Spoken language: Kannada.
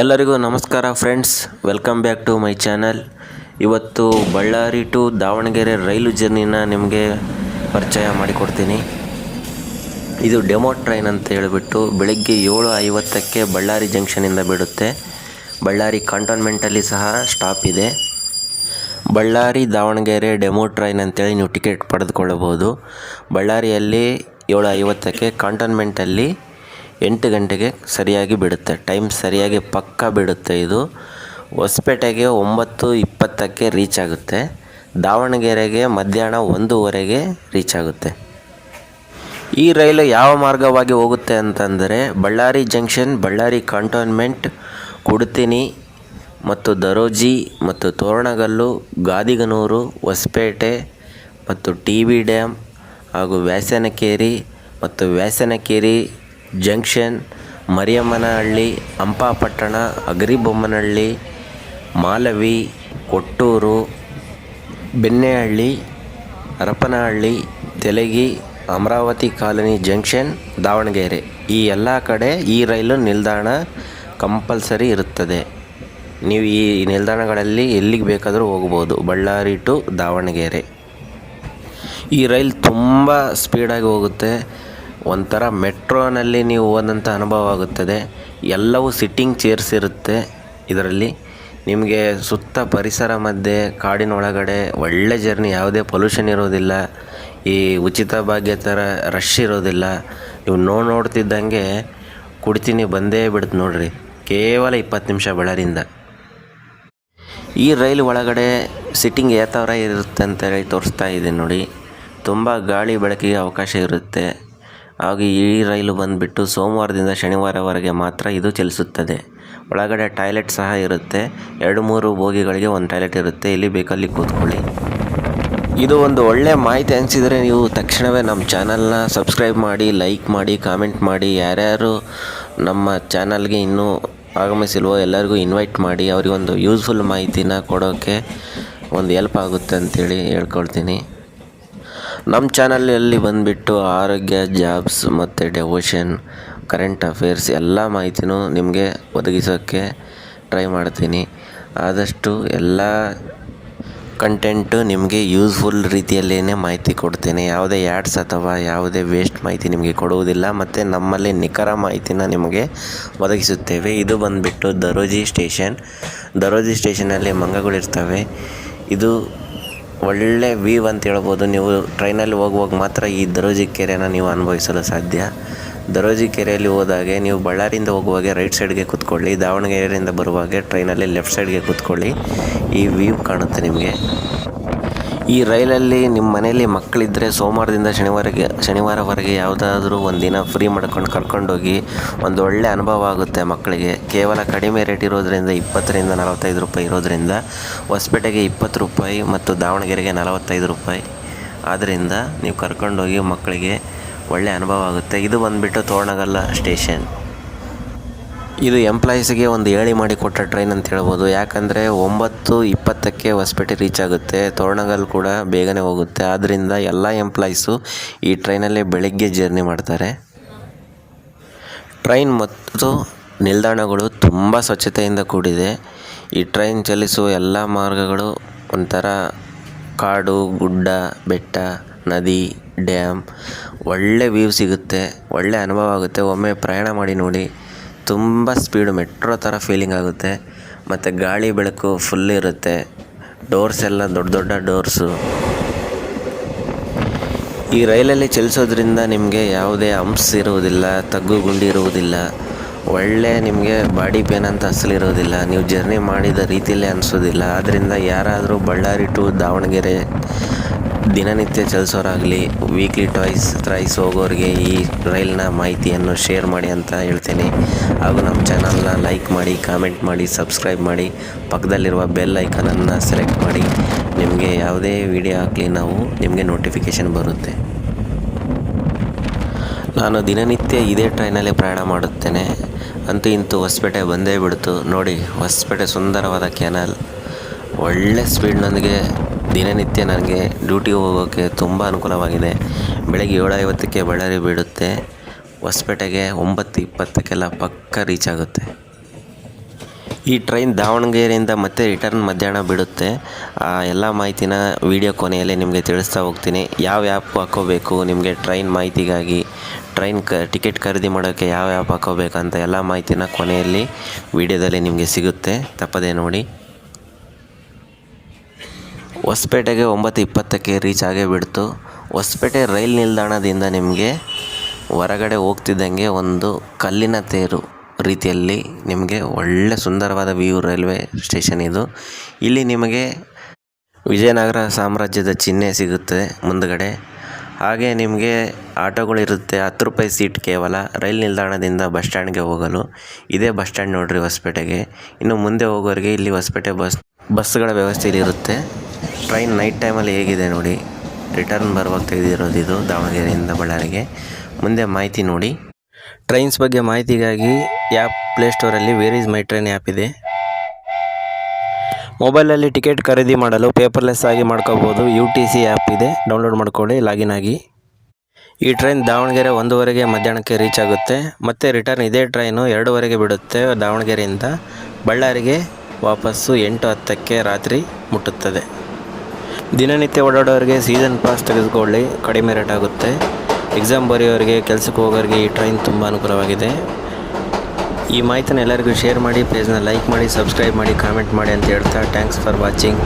ಎಲ್ಲರಿಗೂ ನಮಸ್ಕಾರ friends welcome back to my channel ಇವತ್ತು ಬಳ್ಳಾರಿ ಟು ದಾವಣಗೆರೆ ರೈಲು ಜರ್ನಿನ ನಿಮಗೆ ಪರಿಚಯ ಮಾಡಿಕೊಡ್ತೀನಿ. ಇದು ಡೆಮೋ ಟ್ರೈನ್ ಅಂತ ಹೇಳಿಬಿಟ್ಟು ಬೆಳಗ್ಗೆ ಏಳು ಐವತ್ತಕ್ಕೆ ಬಳ್ಳಾರಿ ಜಂಕ್ಷನಿಂದ ಬಿಡುತ್ತೆ. ಬಳ್ಳಾರಿ ಕಂಟೋನ್ಮೆಂಟಲ್ಲಿ ಸಹ ಸ್ಟಾಪ್ ಇದೆ. ಬಳ್ಳಾರಿ, ದಾವಣಗೆರೆ ಡೆಮೋ ಟ್ರೈನ್ ಅಂತೇಳಿ ನೀವು ಟಿಕೆಟ್ ಪಡೆದುಕೊಳ್ಳಬಹುದು. ಬಳ್ಳಾರಿಯಲ್ಲಿ ಏಳು ಐವತ್ತಕ್ಕೆ ಕಂಟೋನ್ಮೆಂಟಲ್ಲಿ ಎಂಟು ಗಂಟೆಗೆ ಸರಿಯಾಗಿ ಬಿಡುತ್ತೆ. ಟೈಮ್ ಸರಿಯಾಗಿ ಪಕ್ಕ ಬಿಡುತ್ತೆ ಇದು. ಹೊಸಪೇಟೆಗೆ ಒಂಬತ್ತು ಇಪ್ಪತ್ತಕ್ಕೆ ರೀಚ್ ಆಗುತ್ತೆ. ದಾವಣಗೆರೆಗೆ ಮಧ್ಯಾಹ್ನ ಒಂದೂವರೆಗೆ ರೀಚ್ ಆಗುತ್ತೆ. ಈ ರೈಲು ಯಾವ ಮಾರ್ಗವಾಗಿ ಹೋಗುತ್ತೆ ಅಂತಂದರೆ, ಬಳ್ಳಾರಿ ಜಂಕ್ಷನ್, ಬಳ್ಳಾರಿ ಕಂಟೋನ್ಮೆಂಟ್ ಕುಡ್ತಿನಿ ಮತ್ತು ದರೋಜಿ ಮತ್ತು ತೋರಣಗಲ್ಲು, ಗಾದಿಗನೂರು, ಹೊಸಪೇಟೆ ಮತ್ತು ಟಿ ಬಿ ಡ್ಯಾಮ್ ಹಾಗೂ ವ್ಯಾಸನಕೇರಿ ಮತ್ತು Vyasanakeri junction, Mariyammanahalli Hampapattana Agaribommanahalli, Malavi, Kottur Bennehalli Harapanahalli, Telagi, Amaravati colony junction, Davanagere. ಈ ಎಲ್ಲ ಕಡೆ ಈ ರೈಲು ನಿಲ್ದಾಣ ಕಂಪಲ್ಸರಿ ಇರುತ್ತದೆ. ನೀವು ಈ ನಿಲ್ದಾಣಗಳಲ್ಲಿ ಎಲ್ಲಿಗೆ ಬೇಕಾದರೂ ಹೋಗ್ಬೋದು. ಬಳ್ಳಾರಿ ಟು ದಾವಣಗೆರೆ. ಈ ರೈಲು ತುಂಬ ಸ್ಪೀಡಾಗಿ ಹೋಗುತ್ತೆ. ಒಂಥರ ಮೆಟ್ರೋನಲ್ಲಿ ನೀವು ಹೋದಂಥ ಅನುಭವ ಆಗುತ್ತದೆ. ಎಲ್ಲವೂ ಸಿಟ್ಟಿಂಗ್ ಚೇರ್ಸ್ ಇರುತ್ತೆ. ಇದರಲ್ಲಿ ನಿಮಗೆ ಸುತ್ತ ಪರಿಸರ ಮಧ್ಯೆ, ಕಾಡಿನ ಒಳಗಡೆ ಒಳ್ಳೆ ಜರ್ನಿ ಯಾವುದೇ ಪೊಲ್ಯೂಷನ್ ಇರೋದಿಲ್ಲ. ಈ ಉಚಿತ ಭಾಗ್ಯ ಥರ ರಶ್ ಇರೋದಿಲ್ಲ. ನೀವು ನೋ ನೋಡ್ತಿದ್ದಂಗೆ ಕುಡ್ತೀನಿ ಬಂದೇ ಬಿಡುತ್ತೆ ನೋಡ್ರಿ. ಕೇವಲ ಇಪ್ಪತ್ತು ನಿಮಿಷ ಬಳರಿಂದ ಈ ರೈಲ್ ಒಳಗಡೆ ಸಿಟ್ಟಿಂಗ್ ಯಾವ ಥರ ಇರುತ್ತೆ ಅಂತೇಳಿ ತೋರಿಸ್ತಾ ಇದ್ದೀನಿ ನೋಡಿ. ತುಂಬ ಗಾಳಿ ಬೆಳಕಿಗೆ ಅವಕಾಶ ಇರುತ್ತೆ. ಹಾಗೂ ಈ ರೈಲು ಬಂದುಬಿಟ್ಟು ಸೋಮವಾರದಿಂದ ಶನಿವಾರವರೆಗೆ ಮಾತ್ರ ಇದು ಚಲಿಸುತ್ತದೆ. ಒಳಗಡೆ ಟಾಯ್ಲೆಟ್ ಸಹ ಇರುತ್ತೆ. ಎರಡು ಮೂರು ಬೋಗಿಗಳಿಗೆ ಒಂದು ಟಾಯ್ಲೆಟ್ ಇರುತ್ತೆ. ಇಲ್ಲಿ ಬೇಕಲ್ಲಿ ಕೂತ್ಕೊಳ್ಳಿ. ಇದು ಒಂದು ಒಳ್ಳೆ ಮಾಹಿತಿ ಅನಿಸಿದರೆ ನೀವು ತಕ್ಷಣವೇ ನಮ್ಮ ಚಾನಲ್ನ ಸಬ್ಸ್ಕ್ರೈಬ್ ಮಾಡಿ, ಲೈಕ್ ಮಾಡಿ, ಕಾಮೆಂಟ್ ಮಾಡಿ. ಯಾರ್ಯಾರು ನಮ್ಮ ಚಾನಲ್ಗೆ ಇನ್ನೂ ಆಗಮಿಸಿಲ್ವೋ ಎಲ್ಲರಿಗೂ ಇನ್ವೈಟ್ ಮಾಡಿ. ಅವರಿಗೊಂದು ಯೂಸ್ಫುಲ್ ಮಾಹಿತಿನ ಕೊಡೋಕ್ಕೆ ಒಂದು ಹೆಲ್ಪ್ ಆಗುತ್ತೆ ಅಂತೇಳಿ ಹೇಳ್ಕೊಳ್ತೀನಿ. ನಮ್ಮ ಚಾನಲಲ್ಲಿ ಬಂದುಬಿಟ್ಟು ಆರೋಗ್ಯ ಜಾಬ್ಸ್ ಮತ್ತು ಡೆವೋಷನ್ ಕರೆಂಟ್ ಅಫೇರ್ಸ್ ಎಲ್ಲ ಮಾಹಿತಿನೂ ನಿಮಗೆ ಒದಗಿಸೋಕ್ಕೆ ಟ್ರೈ ಮಾಡ್ತೀನಿ. ಆದಷ್ಟು ಎಲ್ಲ ಕಂಟೆಂಟು ನಿಮಗೆ ಯೂಸ್ಫುಲ್ ರೀತಿಯಲ್ಲೇ ಮಾಹಿತಿ ಕೊಡ್ತೇನೆ. ಯಾವುದೇ ಆ್ಯಡ್ಸ್ ಅಥವಾ ಯಾವುದೇ ವೇಸ್ಟ್ ಮಾಹಿತಿ ನಿಮಗೆ ಕೊಡುವುದಿಲ್ಲ ಮತ್ತು ನಮ್ಮಲ್ಲಿ ನಿಖರ ಮಾಹಿತಿನ ನಿಮಗೆ ಒದಗಿಸುತ್ತೇವೆ. ಇದು ಬಂದುಬಿಟ್ಟು ದರೋಜಿ ಸ್ಟೇಷನ್ ದರೋಜಿ ಸ್ಟೇಷನಲ್ಲಿ ಮಂಗಗಳಿರ್ತವೆ ಇದು ಒಳ್ಳೆ ವೀವ್ ಅಂತ ಹೇಳ್ಬೋದು. ನೀವು ಟ್ರೈನಲ್ಲಿ ಹೋಗುವಾಗ ಮಾತ್ರ ಈ ದರೋಜಿ ಕೆರೆನ ನೀವು ಅನುಭವಿಸಲು ಸಾಧ್ಯ. ದರೋಜಿ ಕೆರೆಯಲ್ಲಿ ಹೋದಾಗೆ ನೀವು ಬಳ್ಳಾರಿಯಿಂದ ಹೋಗುವಾಗ ರೈಟ್ ಸೈಡ್ಗೆ ಕೂತ್ಕೊಳ್ಳಿ, ದಾವಣಗೆರೆಯಿಂದ ಬರುವಾಗ ಟ್ರೈನಲ್ಲಿ ಲೆಫ್ಟ್ ಸೈಡ್ಗೆ ಕೂತ್ಕೊಳ್ಳಿ. ಈ ವ್ಯೂ ಕಾಣುತ್ತೆ ನಿಮಗೆ. ಈ ರೈಲಲ್ಲಿ ನಿಮ್ಮ ಮನೆಯಲ್ಲಿ ಮಕ್ಕಳಿದ್ದರೆ ಸೋಮವಾರದಿಂದ ಶನಿವಾರಕ್ಕೆ ಶನಿವಾರವರೆಗೆ ಯಾವುದಾದ್ರೂ ಒಂದಿನ ಫ್ರೀ ಮಾಡ್ಕೊಂಡು ಕರ್ಕೊಂಡೋಗಿ ಒಂದು ಒಳ್ಳೆಯ ಅನುಭವ ಆಗುತ್ತೆ ಮಕ್ಕಳಿಗೆ. ಕೇವಲ ಕಡಿಮೆ ರೇಟ್ ಇರೋದರಿಂದ ಇಪ್ಪತ್ತರಿಂದ ನಲವತ್ತೈದು ರೂಪಾಯಿ ಇರೋದ್ರಿಂದ ಹೊಸಪೇಟೆಗೆ ಇಪ್ಪತ್ತು ರೂಪಾಯಿ ಮತ್ತು ದಾವಣಗೆರೆಗೆ ನಲವತ್ತೈದು ರೂಪಾಯಿ. ಆದ್ದರಿಂದ ನೀವು ಕರ್ಕೊಂಡೋಗಿ ಮಕ್ಕಳಿಗೆ ಒಳ್ಳೆಯ ಅನುಭವ ಆಗುತ್ತೆ. ಇದು ಬಂದುಬಿಟ್ಟು ತೋರಣಗಲ್ಲ ಸ್ಟೇಷನ್. ಇದು ಎಂಪ್ಲಾಯೀಸ್ಗೆ ಒಂದು ಹೇಳಿ ಮಾಡಿ ಕೊಟ್ಟ ಟ್ರೈನ್ ಅಂತ ಹೇಳ್ಬೋದು. ಯಾಕಂದರೆ ಒಂಬತ್ತು ಇಪ್ಪತ್ತಕ್ಕೆ ಹೊಸಪೇಟೆ ರೀಚ್ ಆಗುತ್ತೆ. ತೋರಣಗಲ್ ಕೂಡ ಬೇಗನೆ ಹೋಗುತ್ತೆ. ಆದ್ದರಿಂದ ಎಲ್ಲ ಎಂಪ್ಲಾಯೀಸು ಈ ಟ್ರೈನಲ್ಲೇ ಬೆಳಗ್ಗೆ ಜರ್ನಿ ಮಾಡ್ತಾರೆ. ಟ್ರೈನ್ ಮತ್ತು ನಿಲ್ದಾಣಗಳು ತುಂಬ ಸ್ವಚ್ಛತೆಯಿಂದ ಕೂಡಿದೆ. ಈ ಟ್ರೈನ್ ಚಲಿಸುವ ಎಲ್ಲ ಮಾರ್ಗಗಳು ಒಂಥರ ಕಾಡು, ಗುಡ್ಡ, ಬೆಟ್ಟ, ನದಿ, ಡ್ಯಾಮ್ ಒಳ್ಳೆ ವ್ಯೂ ಸಿಗುತ್ತೆ. ಒಳ್ಳೆ ಅನುಭವ ಆಗುತ್ತೆ. ಒಮ್ಮೆ ಪ್ರಯಾಣ ಮಾಡಿ ನೋಡಿ ತುಂಬ ಸ್ಪೀಡು ಮೆಟ್ರೋ ಥರ ಫೀಲಿಂಗ್ ಆಗುತ್ತೆ. ಮತ್ತು ಗಾಳಿ ಬೆಳಕು ಫುಲ್ ಇರುತ್ತೆ. ಡೋರ್ಸ್ ಎಲ್ಲ ದೊಡ್ಡ ದೊಡ್ಡ ಡೋರ್ಸು ಈ ರೈಲಲ್ಲಿ ಚಲಿಸೋದ್ರಿಂದ ನಿಮಗೆ ಯಾವುದೇ ಅಂಪ್ಸ್ ಇರುವುದಿಲ್ಲ, ತಗ್ಗು ಗುಂಡಿ ಇರುವುದಿಲ್ಲ. ಒಳ್ಳೆ ನಿಮಗೆ ಬಾಡಿ ಪೇನ್ ಅಂತ ಅಸಲಿರೋದಿಲ್ಲ ನೀವು ಜರ್ನಿ ಮಾಡಿದ ರೀತಿಯಲ್ಲೇ ಅನಿಸೋದಿಲ್ಲ. ಆದ್ದರಿಂದ ಯಾರಾದರೂ ಬಳ್ಳಾರಿ ಟು ದಾವಣಗೆರೆ ದಿನನಿತ್ಯ ಚಲಿಸೋರಾಗಲಿ ವೀಕ್ಲಿ ಟ್ವೈಸ್ ಥ್ರೈಸ್ ಹೋಗೋರಿಗೆ ಈ ರೈಲ್ನ ಮಾಹಿತಿಯನ್ನು ಶೇರ್ ಮಾಡಿ ಅಂತ ಹೇಳ್ತೀನಿ. ಹಾಗೂ ನಮ್ಮ ಚಾನಲ್ನ ಲೈಕ್ ಮಾಡಿ ಕಾಮೆಂಟ್ ಮಾಡಿ ಸಬ್ಸ್ಕ್ರೈಬ್ ಮಾಡಿ, ಪಕ್ಕದಲ್ಲಿರುವ ಬೆಲ್ ಐಕನನ್ನು ಸೆಲೆಕ್ಟ್ ಮಾಡಿ. ನಿಮಗೆ ಯಾವುದೇ ವಿಡಿಯೋ ಹಾಕಲಿ ನಾವು ನಿಮಗೆ ನೋಟಿಫಿಕೇಷನ್ ಬರುತ್ತೆ. ನಾನು ದಿನನಿತ್ಯ ಇದೇ ಟ್ರೈನಲ್ಲಿ ಪ್ರಯಾಣ ಮಾಡುತ್ತೇನೆ. ಅಂತೂ ಇಂತೂ ಹೊಸಪೇಟೆ ಬಂದೇ ಬಿಡ್ತು. ನೋಡಿ, ಹೊಸಪೇಟೆ ಸುಂದರವಾದ ಕ್ಯಾನಲ್ ಒಳ್ಳೆ ಸ್ಪೀಡ್ನೊಂದಿಗೆ ದಿನನಿತ್ಯ ನನಗೆ ಡ್ಯೂಟಿಗೆ ಹೋಗೋಕ್ಕೆ ತುಂಬ ಅನುಕೂಲವಾಗಿದೆ. ಬೆಳಗ್ಗೆ ಏಳು ಐವತ್ತಕ್ಕೆ ಬಳ್ಳಾರಿ ಬಿಡುತ್ತೆ ಹೊಸಪೇಟೆಗೆ ಒಂಬತ್ತು ಇಪ್ಪತ್ತಕ್ಕೆಲ್ಲ ಪಕ್ಕ ರೀಚ್ ಆಗುತ್ತೆ. ಈ ಟ್ರೈನ್ ದಾವಣಗೆರೆಯಿಂದ ಮತ್ತೆ ರಿಟರ್ನ್ ಮಧ್ಯಾಹ್ನ ಬಿಡುತ್ತೆ ಆ ಎಲ್ಲ ಮಾಹಿತಿನ ವಿಡಿಯೋ ಕೊನೆಯಲ್ಲಿ ನಿಮಗೆ ತಿಳಿಸ್ತಾ ಹೋಗ್ತೀನಿ. ಯಾವ ಆ್ಯಪ್ ಹಾಕೋಬೇಕು, ನಿಮಗೆ ಟ್ರೈನ್ ಮಾಹಿತಿಗಾಗಿ ಟ್ರೈನ್ ಕ ಟಿಕೆಟ್ ಖರೀದಿ ಮಾಡೋಕ್ಕೆ ಯಾವ ಆ್ಯಪ್ ಹಾಕೋಬೇಕಂತ ಎಲ್ಲ ಮಾಹಿತಿನ ಕೊನೆಯಲ್ಲಿ ವಿಡಿಯೋದಲ್ಲಿ ನಿಮಗೆ ಸಿಗುತ್ತೆ. ತಪ್ಪದೇ ನೋಡಿ. ಹೊಸಪೇಟೆಗೆ ಒಂಬತ್ತು ಇಪ್ಪತ್ತಕ್ಕೆ ರೀಚ್ ಆಗೇ ಬಿಡ್ತು. ಹೊಸಪೇಟೆ ರೈಲ್ ನಿಲ್ದಾಣದಿಂದ ನಿಮಗೆ ಹೊರಗಡೆ ಹೋಗ್ತಿದ್ದಂಗೆ ಒಂದು ಕಲ್ಲಿನ ತೇರು ರೀತಿಯಲ್ಲಿ ನಿಮಗೆ ಒಳ್ಳೆ ಸುಂದರವಾದ ವ್ಯೂ ರೈಲ್ವೆ ಸ್ಟೇಷನ್ ಇದು. ಇಲ್ಲಿ ನಿಮಗೆ ವಿಜಯನಗರ ಸಾಮ್ರಾಜ್ಯದ ಚಿಹ್ನೆ ಸಿಗುತ್ತೆ ಮುಂದುಗಡೆ. ಹಾಗೆ ನಿಮಗೆ ಆಟೋಗಳಿರುತ್ತೆ, ಹತ್ತು ರೂಪಾಯಿ ಸೀಟ್ ಕೇವಲ ರೈಲ್ ನಿಲ್ದಾಣದಿಂದ ಬಸ್ ಸ್ಟ್ಯಾಂಡ್ಗೆ ಹೋಗಲು. ಇದೇ ಬಸ್ ಸ್ಟ್ಯಾಂಡ್ ನೋಡಿರಿ ಹೊಸಪೇಟೆಗೆ. ಇನ್ನು ಮುಂದೆ ಹೋಗೋರಿಗೆ ಇಲ್ಲಿ ಹೊಸಪೇಟೆ ಬಸ್, ಬಸ್ಗಳ ವ್ಯವಸ್ಥೆ ಇಲ್ಲಿ ಇರುತ್ತೆ. ಟ್ರೈನ್ ನೈಟ್ ಟೈಮಲ್ಲಿ ಹೇಗಿದೆ ನೋಡಿ. ರಿಟರ್ನ್ ಬರುವಾಗ ತೆಗೆದಿರೋದು ಇದು, ದಾವಣಗೆರೆಯಿಂದ ಬಳ್ಳಾರಿಗೆ. ಮುಂದೆ ಮಾಹಿತಿ ನೋಡಿ. ಟ್ರೈನ್ಸ್ ಬಗ್ಗೆ ಮಾಹಿತಿಗಾಗಿ app ಪ್ಲೇಸ್ಟೋರಲ್ಲಿ where is my train app ಇದೆ. ಮೊಬೈಲಲ್ಲಿ ಟಿಕೆಟ್ ಖರೀದಿ ಮಾಡಲು ಪೇಪರ್ಲೆಸ್ ಆಗಿ ಮಾಡ್ಕೋಬೋದು ಯು ಟಿ ಸಿ ಆ್ಯಪ್ ಇದೆ. ಡೌನ್ಲೋಡ್ ಮಾಡ್ಕೊಳ್ಳಿ, ಲಾಗಿನ್ ಆಗಿ. ಈ ಟ್ರೈನ್ ದಾವಣಗೆರೆ ಒಂದೂವರೆಗೆ ಮಧ್ಯಾಹ್ನಕ್ಕೆ ರೀಚ್ ಆಗುತ್ತೆ. ಮತ್ತು ರಿಟರ್ನ್ ಇದೇ ಟ್ರೈನು ಎರಡೂವರೆಗೆ ಬಿಡುತ್ತೆ ದಾವಣಗೆರೆಯಿಂದ ಬಳ್ಳಾರಿಗೆ ವಾಪಸ್ಸು ಎಂಟು ಹತ್ತಕ್ಕೆ ರಾತ್ರಿ ಮುಟ್ಟುತ್ತದೆ. ದಿನನಿತ್ಯ ಓಡಾಡೋರಿಗೆ ಸೀಸನ್ ಪಾಸ್ ತೆಗೆದುಕೊಳ್ಳಿ. ಕಡಿಮೆ ರೇಟ್ ಆಗುತ್ತೆ. ಎಕ್ಸಾಮ್ ಬರೆಯೋರಿಗೆ, ಕೆಲಸಕ್ಕೆ ಹೋಗೋರಿಗೆ ಈ ಟ್ರೈನ್ ತುಂಬ ಅನುಕೂಲವಾಗಿದೆ. ಈ ಮಾಹಿತಿನ ಎಲ್ಲರಿಗೂ ಶೇರ್ ಮಾಡಿ ಪೇಜ್ನ ಲೈಕ್ ಮಾಡಿ ಸಬ್ಸ್ಕ್ರೈಬ್ ಮಾಡಿ ಕಾಮೆಂಟ್ ಮಾಡಿ ಅಂತ ಹೇಳ್ತಾ ಥ್ಯಾಂಕ್ಸ್ ಫಾರ್ ವಾಚಿಂಗ್